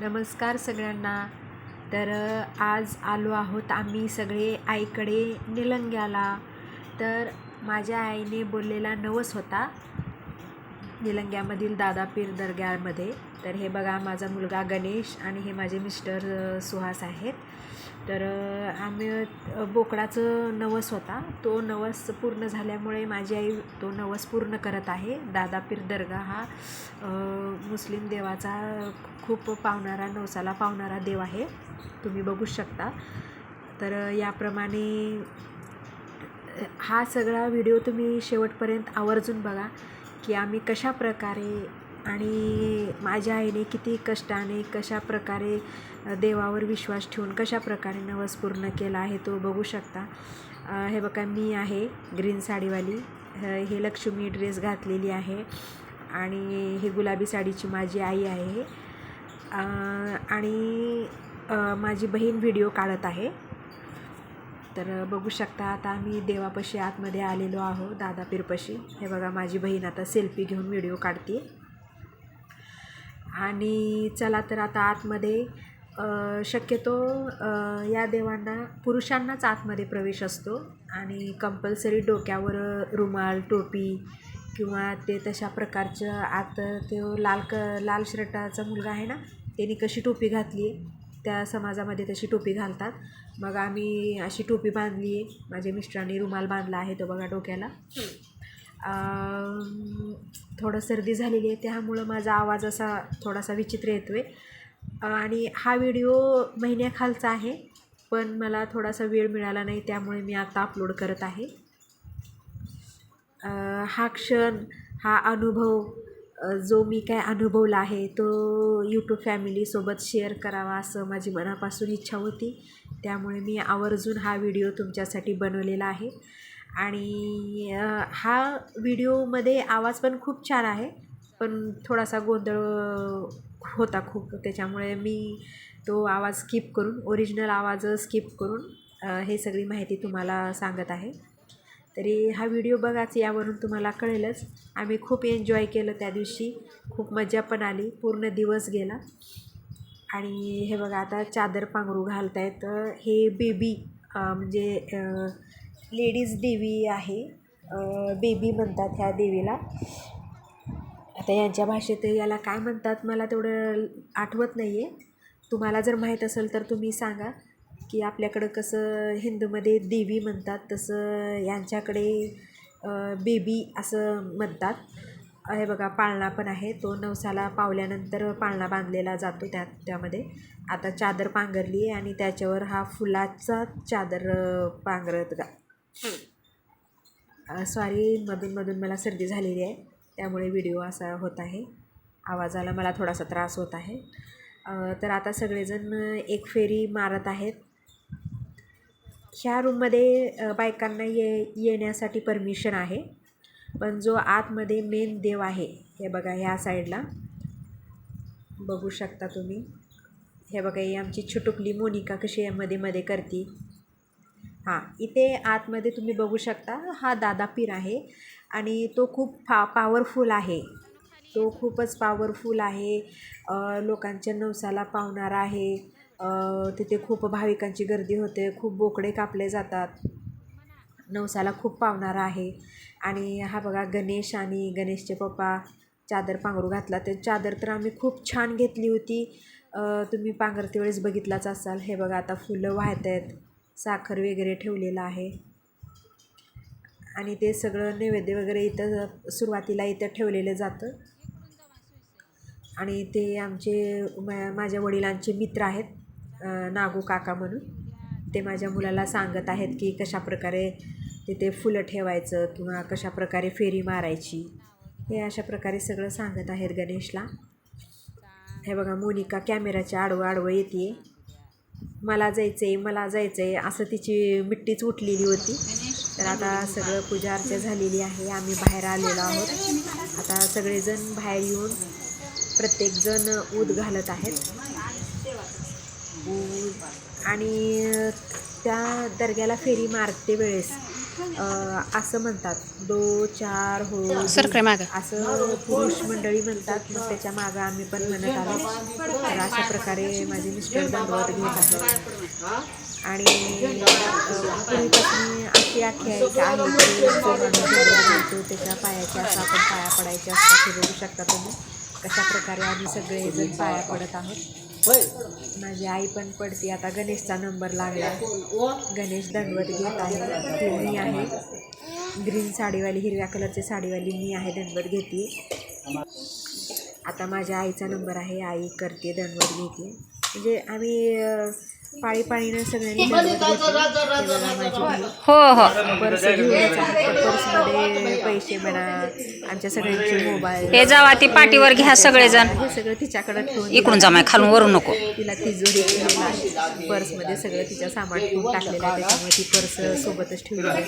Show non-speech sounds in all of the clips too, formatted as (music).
नमस्कार सगळ्यांना. तर आज आलो आहोत आम्ही सगळे आईकडे निलंग्याला. तर माझ्या आईने बोललेला नवस होता निलंग्यामधील दादापीर दर्ग्यामध्ये. तर हे बघा माझा मुलगा गणेश आणि हे माझे मिस्टर सुहास आहेत. तर आम्ही बोकडाचं नवस होता. तो नवस पूर्ण झाल्यामुळे माझी आई तो नवस पूर्ण करत आहे. दादापीर दर्गा हा मुस्लिम देवाचा खूप पावणारा नवसाला पावणारा देव आहे. तुम्ही बघू शकता. तर याप्रमाणे हा सगळा व्हिडिओ तुम्ही शेवटपर्यंत आवर्जून बघा की आम्ही कशा प्रकारे आणि माझ्या आईने किती कष्टाने कशा प्रकारे देवावर विश्वास ठेवून कशा प्रकारे नवस पूर्ण केला आहे तो बघू शकता. हे बघा मी आहे ग्रीन साडीवाली. हे लक्ष्मी ड्रेस घातलेली आहे आणि ही गुलाबी साडीची माझी आई आहे. आणि माझी बहीण व्हिडिओ काढत आहे. तर बघू शकता आता आम्ही देवापाशी आतमध्ये आलेलो आहो दादा पीरपाशी हे बघा माझी बहीण आता सेल्फी घेऊन व्हिडिओ काढते आणि चला तर आता आतमध्ये शक्यतो या देवांना पुरुषांनाच आतमध्ये प्रवेश असतो. आणि कंपल्सरी डोक्यावर रुमाल टोपी किंवा ते तशा प्रकारचं आत तो लाल क लाल शर्टाचा मुलगा आहे ना त्यांनी कशी टोपी घातली आहे त्या समाजामध्ये तशी टोपी घालतात. मग आम्ही अशी टोपी बांधली आहे. माझ्या मिस्टरांनी रुमाल बांधला आहे तो बघा डोक्याला. थोडं सर्दी झालेली आहे त्यामुळं माझा आवाज असा थोडासा विचित्र येतो आहे आणि हा व्हिडिओ महिन्याखालचा आहे पण मला थोडासा वेळ मिळाला नाही त्यामुळे मी आता अपलोड करत आहे. हा क्षण हा अनुभव जो मी काय अनुभवला आहे तो यूट्यूब फॅमिलीसोबत शेअर करावा असं माझी मनापासून इच्छा होती. त्यामुळे मी आवर्जून हा व्हिडिओ तुमच्यासाठी बनवलेला आहे. आणि हा व्हिडिओमध्ये आवाज पण खूप छान आहे. पण थोडासा गोंधळ होता खूप त्याच्यामुळे मी तो आवाज स्किप करून ओरिजिनल आवाज स्किप करून हे सगळी माहिती तुम्हाला सांगत आहे. तरी हा व्हिडिओ बघाच यावरून तुम्हाला कळेलच. आम्ही खूप एन्जॉय केलं त्या दिवशी. खूप मजा पण आली. पूर्ण दिवस गेला. आणि हे बघा आता चादर पांघरू घालतायत हे बेबी म्हणजे लेडीज देवी आहे. बेबी म्हणतात ह्या देवीला. आता यांच्या भाषेत याला काय म्हणतात मला तेवढं आठवत नाही आहे तुम्हाला जर माहीत असेल तर तुम्ही सांगा की आपल्याकडं कसं हिंदूमध्ये देवी म्हणतात तसं यांच्याकडे बेबी असं म्हणतात. हे बघा पाळणा पण आहे. तो नवसाला पावल्यानंतर पाळणा बांधलेला जातो त्या त्यामध्ये. आता चादर पांघरली आहे आणि त्याच्यावर हा फुलाचा चादर पांघरत गा सॉरी मधूनमधून मला सर्दी झालेली आहे त्यामुळे व्हिडिओ असा होत आहे. आवाजाला मला थोडासा त्रास होत आहे. तर आता सगळेजण एक फेरी मारत आहेत. ह्या रूममध्ये बायकांना ये येण्यासाठी परमिशन आहे पण जो आतमध्ये मेन देव आहे हे बघा ह्या साईडला. बघू शकता तुम्ही. हे बघा ही आमची छुटुकली मोनिका कशी आहे मध्ये मध्ये करते. हां इथे आतमध्ये तुम्ही बघू शकता हा दादा पीर आहे आणि तो खूप फा पॉवरफुल आहे. तो खूपच पॉवरफुल आहे. लोकांच्या नवसाला पावणारा आहे. तिथे खूप भाविकांची गर्दी होते खूप बोकडे कापले जातात. नवसाला खूप पावणारा आहे. आणि हा बघा गणेश आणि गणेशचे पप्पा चादर पांघरू घातला. ते चादर तर आम्ही खूप छान घेतली होती. तुम्ही पांघरते वेळेस बघितलाच असाल. हे बघा आता फुलं वाहत आहेत. साखर वगैरे ठेवलेलं आहे. आणि ते सगळं नैवेद्य वगैरे इथं सुरुवातीला इथं ठेवलेलं जातं. आणि ते आमचे मा माझ्या वडिलांचे मित्र आहेत नागू काका म्हणून. ते माझ्या मुलाला सांगत आहेत की कशाप्रकारे तिथे फुलं ठेवायचं किंवा कशाप्रकारे फेरी मारायची. हे अशा प्रकारे सगळं सांगत आहेत गणेशला. हे बघा मोनिका कॅमेराच्या आडवं आडवं येते मला जायचं आहे मला जायचं आहे असं तिची मिट्टीच उठलेली होती. तर आता सगळं पूजा अर्चा झालेली आहे आम्ही बाहेर आलेलो आहोत. आता सगळेजण बाहेर येऊन प्रत्येकजण ऊद घालत आहेत. आणि त्या दर्ग्याला फेरी मारते वेळेस. असं म्हणतात दो चार हो सरकरे मागं. असं पुरुष मंडळी म्हणतात मग त्याच्या मागं आम्ही पण म्हणत आलो तर अशा प्रकारे माझे मिस्टर दंडवत घेत आहेत आणि पूर्वीपासून अशी आख्यायिका आहे की घेतो त्याच्या पायाच्या असं आपण पाया पडायच्या असतात हे बघू शकता तुम्ही. कशा प्रकारे आम्ही सगळेजण पाया पडत आहोत. माझी आई पण पडते. आता गणेशचा नंबर लागला. गणेश दंडवत घेत आहे. मी आहे. ग्रीन साडीवाली हिरव्या कलरची साडीवाली मी आहे दंडवत घेते. आता माझ्या आईचा नंबर आहे. आई करते दंडवत घेते. म्हणजे आम्ही अं, पाळीपाळीनं सगळ्यांनी माझी आई हो हो. पर्स पर्समध्ये पैसे म्हणा आमच्या सगळ्यांचे मोबाईल. हे जावा ती पाठीवर घ्या सगळेजण हे सगळं तिच्याकडे ठेवून इकडून जा माय खालून वरून नको. तिला तिजोरी ठेवलेलं आहे पर्समध्ये सगळं तिच्या सामान ठेवून टाकलेलं आहे. त्याच्यामुळे ती पर्स सोबतच ठेवली आहे.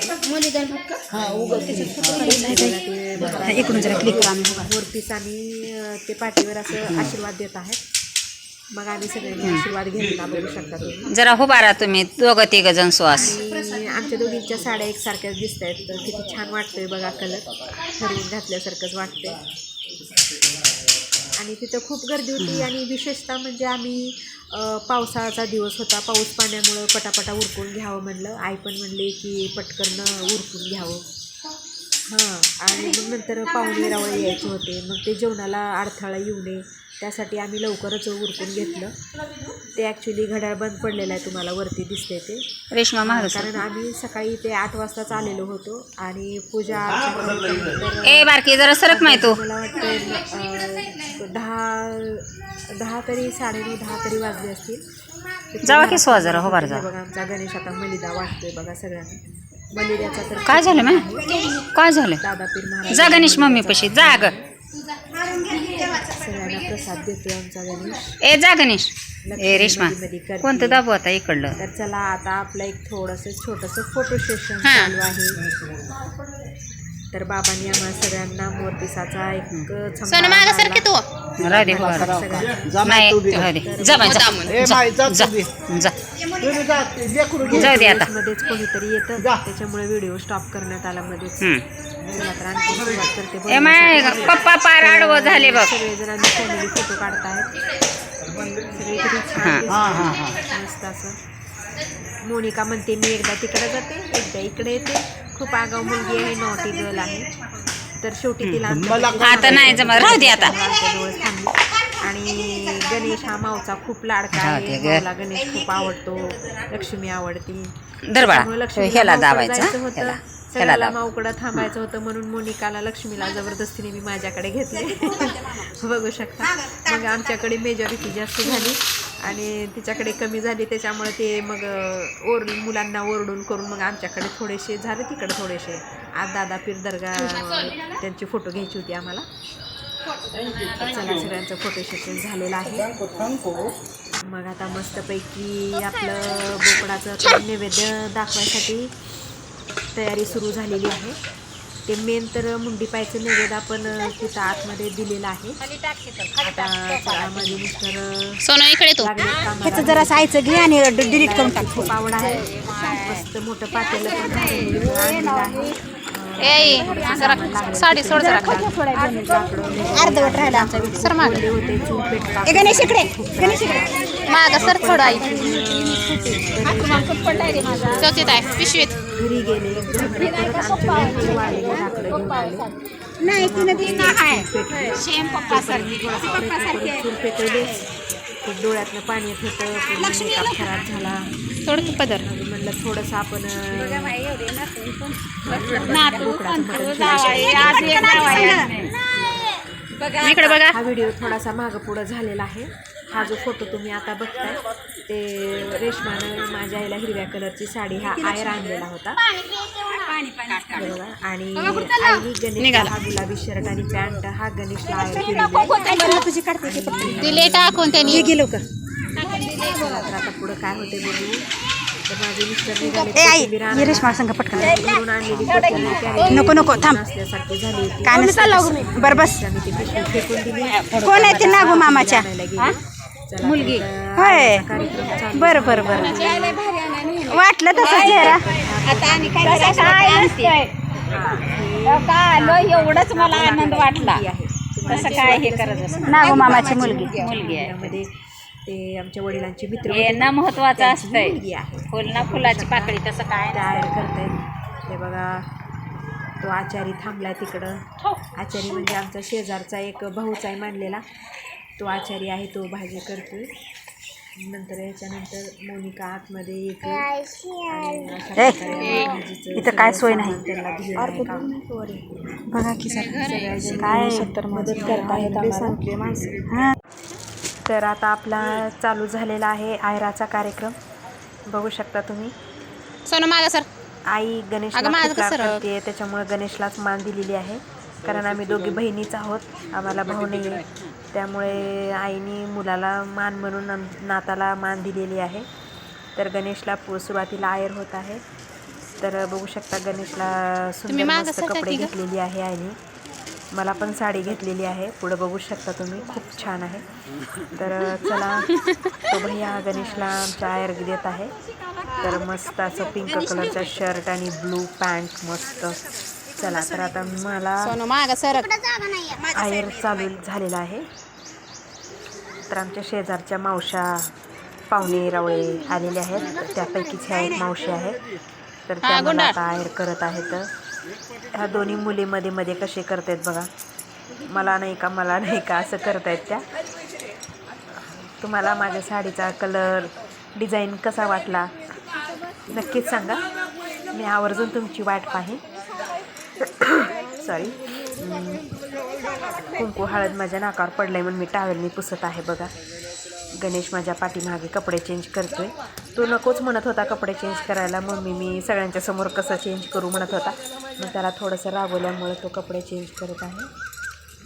इकडून जरा क्लिक करा. मोरपीस आणि ते पाठीवर असं आशीर्वाद देत आहेत. मग आम्ही सगळ्यांनी आशीर्वाद घेतला बघू शकता तुम्ही. जरा राहा तुम्ही दोघं तिघ जण श्वास आणि आमच्या दोघींच्या साड्या एकसारख्याच दिसत आहेत तर किती छान वाटतोय बघा कलर ठरवून घातल्यासारखंच वाटतंय. आणि तिथं खूप गर्दी होती आणि विशेषतः म्हणजे आम्ही अ, पावसाळ्याचा दिवस होता. पाऊस पाण्यामुळं पटापटा उरकून घ्यावं म्हणलं. आई पण म्हणली की पटकन उरकून घ्यावं. हां आणि मग नंतर पाहुणे रावळे यायचे होते. मग ते जेवणाला अडथळा येऊ नये. त्यासाठी आम्ही लवकरच उरकून घेतलं. ते ॲक्च्युली घड्याळ बंद पडलेलं आहे तुम्हाला वरती दिसते ते. रेश्मा महाराज कारण आम्ही सकाळी ते आठ वाजताच आलेलो होतो आणि पूजा ए बारकी जरा सरक माय तू. मला वाटतं दहा दहा तरी साडेनऊ दहा तरी वाजले असतील. जावा की स्वा जरा, हो बरं जा. बघा आमचा गणेश आता मलिदा वाटतोय बघा सगळ्यांना. मलिद्याचा तर काय झालं मॅ? काय झालं? दादा पीर महाराज जा गणेश मम्मी पशी जा ग. सगळ्यांना प्रसाद देतोय आमचा गणेश ए जा गणेश. ए रेश्मा मध्ये करते. कोणतं दाबू आता इकडलं? तर चला आता आपलं एक थोडंसं छोटंसं फोटो सेशन हा. चालू आहे. तर बाबांनी आम्हाला सगळ्यांना मोरपिसाचा एक सोनं मागं सरकी तू? राहू दे उभा राहा. नाही राहू दे. जा बाय, जा. जा जा जा. जाऊ दे आता. मध्येच कोणीतरी येतं. त्याच्यामुळे व्हिडिओ स्टॉप करण्यात आला मध्येच. हम्म. चला तर आणखी सुरुवात करते ए माय पप्पा पार आडवं झाले बघ. सगळेजण आम्ही फॅमिली फोटो काढतायत. सगळे किती छान दिसतात. मस्त असं. मोनिका म्हणते मी एकदा तिकडे जाते एकदा इकडे येते. खूप आगाऊ मुलगी आहे नॉटी गर्ल आहे. तर शेवटी तिला आता नाही जमत. राहू दे आता. आणि गणेश हा मावचा खूप लाडका आहे. माऊला गणेश खूप आवडतो. लक्ष्मी आवडती. लक्ष्मीला ह्याला दाबायचं? होतं. सगळ्याला दाब माऊकडं थांबायचं होतं म्हणून मोनिकाला लक्ष्मीला जबरदस्तीने मी माझ्याकडे घेतले. (laughs) बघू शकता. मग आमच्याकडे मेजॉरिटी जास्त झाली आणि तिच्याकडे कमी झाली त्याच्यामुळे ते मग ओर मुलांना ओरडून करून मग आमच्याकडे थोडेसे झाले तिकडे थोडेसे. आज दादा पीर दर्गा त्यांचे फोटो घ्यायची होती आम्हाला. चला सगळ्यांचं फोटो सेशन झालेलं आहे. मग आता मस्तपैकी आपलं बोकडाचं नैवेद्य दाखवायसाठी तयारी सुरू झालेली आहे. ते मेन तर मुंडी पायचं नैवेद्य आपण तिथं आतमध्ये दिलेलं आहे. सोनं इकडे तू. ह्याचं जरा सायचं घे आणि डिलीट करून टाक. खूप आवड आहे. मस्त मोठं पातेलं साडी सोड जरा अर्धवट राहिला सर माग बोलले होते गणेश इकडे. गणेश इकडे. माग सर थोडं आई चौथीत आहे. पिशवीत. नाही आहे. सेम पप्पा सारखी ते डोळ्यातनं पाणी येत होतं मेकअप खराब झाला. थोडं पदर म्हणलं थोडंसं आपण इकडे बघा. हा व्हिडिओ थोडासा मागं पुढं झालेला आहे. हा जो फोटो तुम्ही आता बघताय ते रेशमानं माझ्या आईला हिरव्या कलरची साडी हा आयर आणलेला होता. बरोबर. आणि आईने गणेश हा गुलाबी शर्ट आणि पॅन्ट हा गणेशला आयर केलेला तुझी काढते दिले टाकून त्यांनी. गेलो का तर आता पुढं काय होते बघू. तर माझे मिस्टर निघाले आई. रेशमा पटकन. आणलेली नको नको थांब. झाली काय नसतं बरं बस. फेकून दिली. कोण आहे ते नागू मामाच्या? मुलगी. होय. बरं बरं बरं. वाटलं तसं चेहरा एवढंच मला आनंद वाटला. तसं काय हे करत असं. नागू मामाची मुलगी मुलगी. आहे. मध्ये ते आमच्या वडिलांचे मित्र हे होते. ना महत्वाचं असतंय. फुल ना फुलाची पाकळी तसं काय त्या आयर करतायत. हे बघा तो आचारी थांबलाय तिकडं. आचारी म्हणजे आमचा शेजारचा एक भाऊच आहे मांडलेला. तो आचारी आहे तो भाजी करतोय. नंतर याच्यानंतर मोनिका आतमध्ये येते. आणि अशा प्रकारे भाजीचं इथं काय सोय नाही. त्यांना दिलेलं आहे. काम. बघा की सर काय मदत करतायत आम्हाला. हां. तर आता आपला चालू झालेला आहे आयराचा कार्यक्रम. बघू शकता तुम्ही. सोनू मागा सर. आई गणेशला माझं खूप रं? करते त्याच्यामुळे गणेशलाच मान दिलेली आहे. कारण आम्ही दोघी बहिणीच आहोत. आम्हाला भाऊ नाही आहे त्यामुळे आईने मुलाला मान म्हणून नाताला मान दिलेली आहे. तर गणेशला सुरुवातीला आयर होत आहे. तर बघू शकता गणेशला सुंदर मस्त कपडे? घेतलेली आहे आईने. मला पण साडी घेतलेली आहे. पुढे बघू शकता तुम्ही. खूप छान आहे. तर चला (laughs) तो भैया गणेशला आमच्या आयर देत आहे. तर मस्त असं पिंक कलरचा शर्ट आणि ब्लू पॅन्ट मस्त. चला तर आता मला आयर चालू झालेला आहे. तर आमच्या शेजारच्या मावशा पाहुणे रावळे आलेले आहेत. त्यापैकीच ह्या एक मावशी आहेत तर त्या मला आता आयर करत आहेत. ह्या दोन्ही मुली मध्ये मध्ये कसे करतायत बघा. मला नाही का मला नाही का असं करतायत त्या. तुम्हाला माझ्या साडीचा कलर डिझाईन कसा वाटला नक्कीच सांगा. मी आवर्जून तुमची वाट पाहीन. सॉरी कुंकू हळद माझ्या नाकावर पडलं आहे म्हणून मी टावेलनी पुसत आहे बघा. गणेश माझ्या पाठीमागे कपडे चेंज करतो आहे तो नकोच म्हणत होता कपडे चेंज करायला. मम्मी मी सगळ्यांच्या समोर कसं चेंज करू म्हणत होता. मग त्याला थोडंसं रागवल्यामुळे तो कपडे चेंज करत आहे.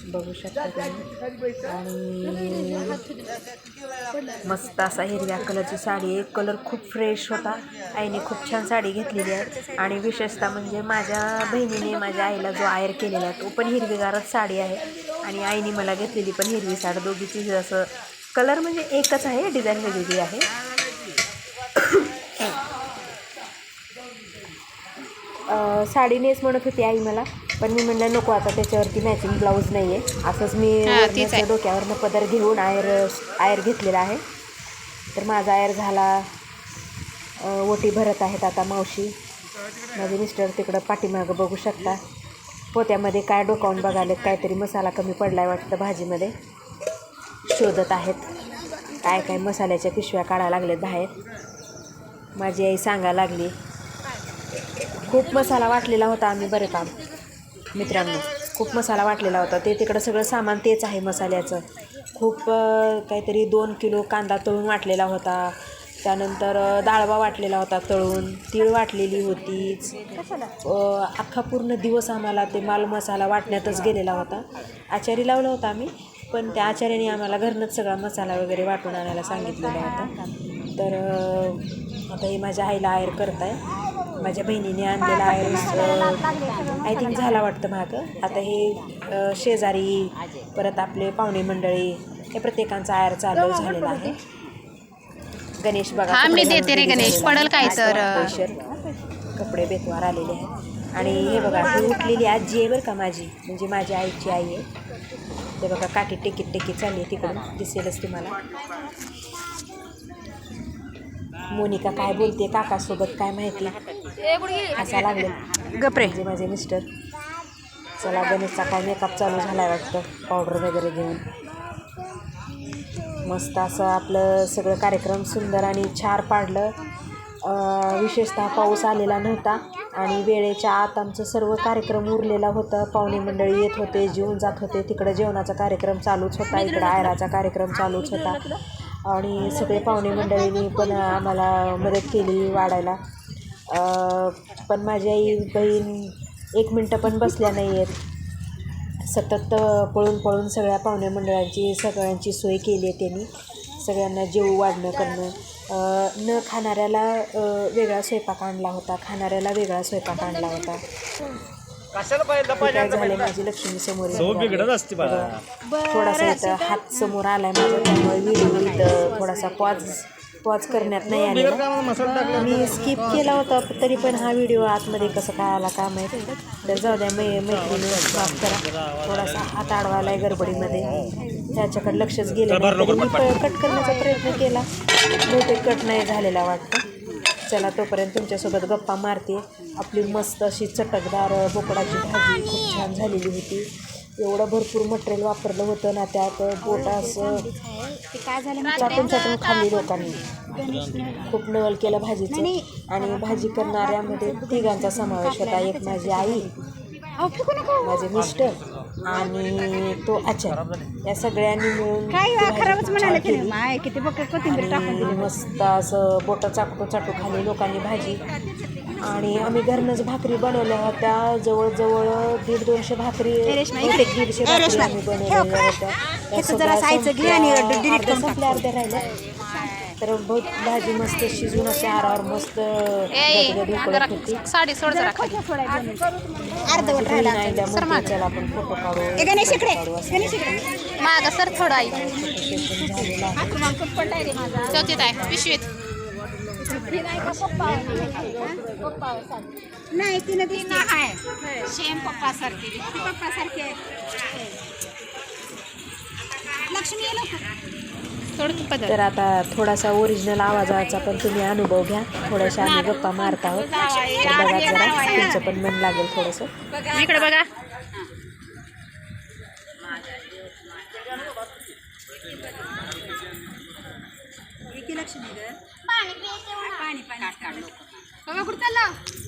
बघू शकता तुम्ही. आणि मस्त असा हिरव्या कलरची साडी आहे. कलर खूप फ्रेश होता. आईने खूप छान साडी घेतलेली आहे. आणि विशेषतः म्हणजे माझ्या बहिणीने माझ्या आईला जो आयर केलेला आहे तो पण हिरवीगारच साडी आहे. आणि आईने मला घेतलेली पण हिरवी साडी. दोघीची असं कलर म्हणजे एकच आहे. डिझाईन वेगवेगळी आहे. साडी नेस म्हणत होती आई मला. पण मी म्हणलं नको आता त्याच्यावरती मॅचिंग ब्लाऊज नाही आहे असंच मी आहे. डोक्यावरनं पदर घेऊन आयर आयर घेतलेला आहे. तर माझा आयर झाला ओटी भरत आहेत आता मावशी. माझे मिस्टर तिकडं पाठीमागं बघू शकता. पोत्यामध्ये काय डोकावून बघालेत काहीतरी मसाला कमी पडलाय वाटतं भाजीमध्ये. शोधत आहेत काय काय मसाल्याच्या पिशव्या काढायला लागल्यात बाहेर. माझी आई सांगायला लागली खूप मसाला वाटलेला होता आम्ही बरं काम मित्रांनो खूप मसाला वाटलेला होता. ते तिकडं सगळं सामान तेच आहे मसाल्याचं. खूप काहीतरी दोन किलो कांदा तळून वाटलेला होता. त्यानंतर अं, डाळवा वाटलेला होता तळून. तीळ वाटलेली होतीच. अख्खा पूर्ण दिवस आम्हाला ते माल मसाला वाटण्यातच गेलेला होता. आचारी लावला होता आम्ही पण त्या आचार्याने आम्हाला घरनंच सगळा मसाला वगैरे वाटून आणायला सांगितलेला होता. तर आता हे माझ्या आईला आयर करत आहे माझ्या बहिणीने आणलेला आयर आय थिंक झाला वाटतं मागं. आता हे शेजारी परत आपले पाहुणे मंडळी हे प्रत्येकांचा आयर चालू झालेला आहे. गणेश बघा हा, मी देते रे गणेश. पडेल काय आहे. तर. कपडे बेतवार आलेले आहेत. आणि हे बघा ही उठलेली आजी आहे बरं का माझी. म्हणजे माझ्या आईची आई आहे. ते बघा काठी टेकीत टेकीत चालली आहे तिकडून. दिसेलच तुम्हाला. मोनिका काय बोलते? काकासोबत काय माहिती? असा लागले. गपरे. म्हणजे माझे मिस्टर चला गणेशचा काय मेकअप चालू झाला वाटतं. पावडर वगैरे घेऊन. मस्त असं आपलं सगळं कार्यक्रम सुंदर आणि छार पाडलं. विशेषतः पाऊस आलेला नव्हता आणि वेळेच्या आत आमचं सर्व कार्यक्रम उरलेला होता. पाहुणे मंडळी येत होते जेवून जात होते. तिकडं जेवणाचा कार्यक्रम चालूच होता. इकडं आयराचा कार्यक्रम चालूच होता. आणि सगळे पाहुणे मंडळींनी पण आम्हाला मदत केली वाढायला. पण माझी आई बहीण एक मिनटं पण बसल्या नाही आहेत सतत पळून पळून सगळ्या पाहुणे मंडळांची सगळ्यांची सोय केली आहे त्यांनी. सगळ्यांना जेव वाढणं करणं. न खाणाऱ्याला वेगळा स्वयंपाक आणला होता. खाणाऱ्याला वेगळा स्वयंपाक आणला होता. काय झाले माझी लक्ष्मी समोर. थोडासा इथं हात समोर आलाय माझा त्यामुळे व्हिडिओ इथं थोडासा पॉज पॉज करण्यात नाही आलेला. मी स्किप केला होता तरी पण हा व्हिडिओ आतमध्ये कसं काय आला काय माहिती तर जाऊ द्या मै मैत्रिणी माफ करा. थोडासा हात अडवालाय गडबडीमध्ये. त्याच्याकडे लक्षच गेलं मी कट करण्याचा प्रयत्न केला. बहुतेक कट नाही झालेला वाटतं. चला तोपर्यंत तुमच्यासोबत गप्पा मारते. आपली मस्त अशी चटकदार बोकडाची भाजी खूप छान झालेली होती. एवढं भरपूर मटेरियल वापरलं होतं ना त्यात बोट असं चाटून चाटून खाल्ली लोकांनी. खूप नवल केलं भाजीचं. आणि भाजी करणाऱ्यामध्ये तिघांचा समावेश होता. एक माझी आई माझे मिस्टर आणि तो आचार. या सगळ्यांनी मिळून किती मस्त असं बोटं चाकटू चाटू खाली लोकांनी भाजी. आणि आम्ही घरनंच भाकरी बनवल्या होत्या. जवळजवळ दीड दोनशे भाकरी दीडशे भाकरी आम्ही बनवलेल्या होत्या. त्या सगळ्या संपल्या, अर्ध्या संपल्या अर्ध्या राहिल्या. तर बहुत भाजी मस्त शिजून असे आरावर मस्त गदगद उकळत होती. साडी सोड जरा खाली. अर्धवट राहिला चला आपण फोटो काढू. ए गणेश इकडे. काढू असं. गणेश इकडे. माग सर थोडा आई. चौथीत आहे. पिशवीत नाही तिनं दिसते. सेम पप्पा सारखी पप्पा सारखे लक्ष्मी ये लवकर. थोडं तू पदर. तर आता थोडासा ओरिजिनल आवाजाचा पण तुम्ही अनुभव घ्या. थोड्याशा आम्ही गप्पा मारत आहोत. बघा जरा तुमचं पण मन लागेल थोडंसं. इकडे बघा.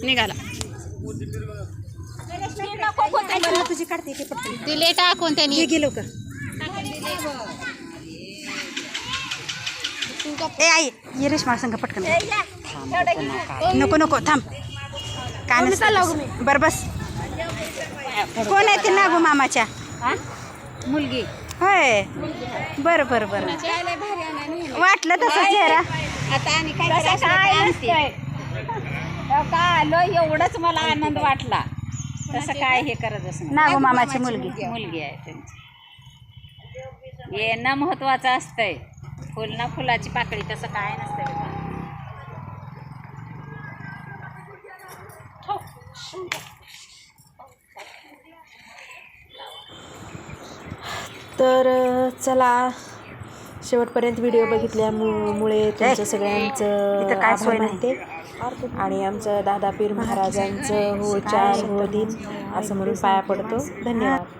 निघाला तुझी काढते की पटकन दिले टाकून त्यांनी. ये गे लवकर. ए आई ये रेशमा संग पटकन. नको नको थांब. काय बर बस. कोण आहे ते नागू मामाच्या? मुलगी. होय. बरं बरं बरं. वाटलं तसं चेहरा. आता आणि काय काय का? आलो एवढंच मला आनंद वाटला. तसं काय हे करत असं नागू मामाची मुलगी. मुलगी? आहे त्यांची. येणं महत्वाचं असतंय. फुल ना फुलाची पाकळी तसं काय नसतंय. तर अं, चला. शेवटपर्यंत व्हिडिओ बघितल्यामुळे तुमचं सगळ्यांचं आभार. मानते. आणि आमचं दादा पीर महाराजांचं हो चार हो दिन असं म्हणून पाया पडतो. धन्यवाद.